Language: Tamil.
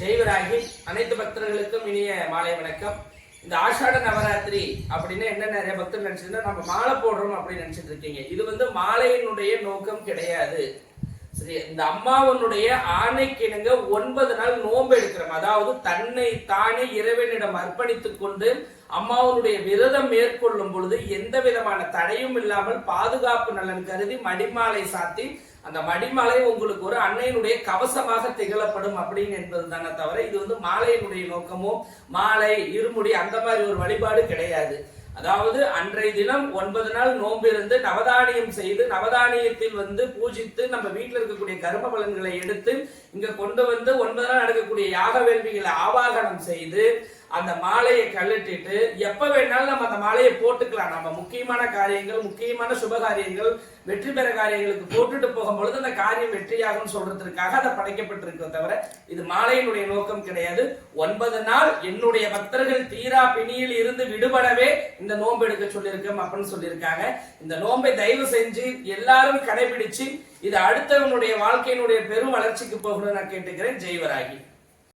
ஜெய்வராகி அனைத்து பக்தர்களுக்கும் இனிய மாலை வணக்கம். இந்த ஆஷாட நவராத்திரி அப்படின்னு என்ன நிறைய பக்தர் நினைச்சிருந்தா நம்ம மாலை போடுறோம் அப்படின்னு நினைச்சிட்டு இருக்கீங்க. இது வந்து மாலையினுடைய நோக்கம் கிடையாது. சரி இந்த அம்மாவனுடைய ஆணைக்கிணங்க ஒன்பது நாள் நோன்பு எடுக்கிறோம். அதாவது தன்னை தானே இறைவனிடம் அர்ப்பணித்துக் கொண்டு அம்மாவனுடைய விரதம் மேற்கொள்ளும் பொழுது எந்த விதமான தடையும் இல்லாமல் பாதுகாப்பு நலன் கருதி மடிமாலை சாத்தி அந்த மடிமாலை உங்களுக்கு ஒரு அன்னையினுடைய கவசமாக திகழப்படும் அப்படின்னு என்பது தானே தவிர இது வந்து மாலையினுடைய நோக்கமோ மாலை இருமுடி அந்த மாதிரி ஒரு வழிபாடு கிடையாது. அதாவது அன்றைய தினம் ஒன்பது நாள் நோன்பு இருந்து நவதானியம் செய்து நவதானியத்தில் வந்து பூஜித்து நம்ம வீட்டில் இருக்கக்கூடிய கர்ம பலன்களை எடுத்து இங்க கொண்டு வந்து ஒன்பது நாள் நடக்கக்கூடிய யாக வேள்விகளை ஆவாகனம் செய்து அந்த மாலையை கழட்டிட்டு எப்ப வேணாலும் நம்ம அந்த மாலையை போட்டுக்கலாம். நம்ம முக்கியமான காரியங்கள் முக்கியமான சுப காரியங்கள் வெற்றி பெற காரியங்களுக்கு போட்டுட்டு போகும்பொழுது அந்த காரியம் வெற்றியாகும் சொல்றதுக்காக அதை படைக்கப்பட்டிருக்கோ தவிர இது மாலையினுடைய நோக்கம் கிடையாது. ஒன்பது நாள் என்னுடைய பக்தர்கள் தீரா பிணியில் இருந்து விடுபடவே இந்த நோன்பு எடுக்க சொல்லியிருக்கோம் அப்படின்னு சொல்லியிருக்காங்க. இந்த நோன்பை தயவு செஞ்சு எல்லாரும் கடைபிடிச்சு இது அடுத்தவனுடைய வாழ்க்கையினுடைய பெரும் வளர்ச்சிக்கு போகணும்னு நான் கேட்டுக்கிறேன். ஜெய்வராகி.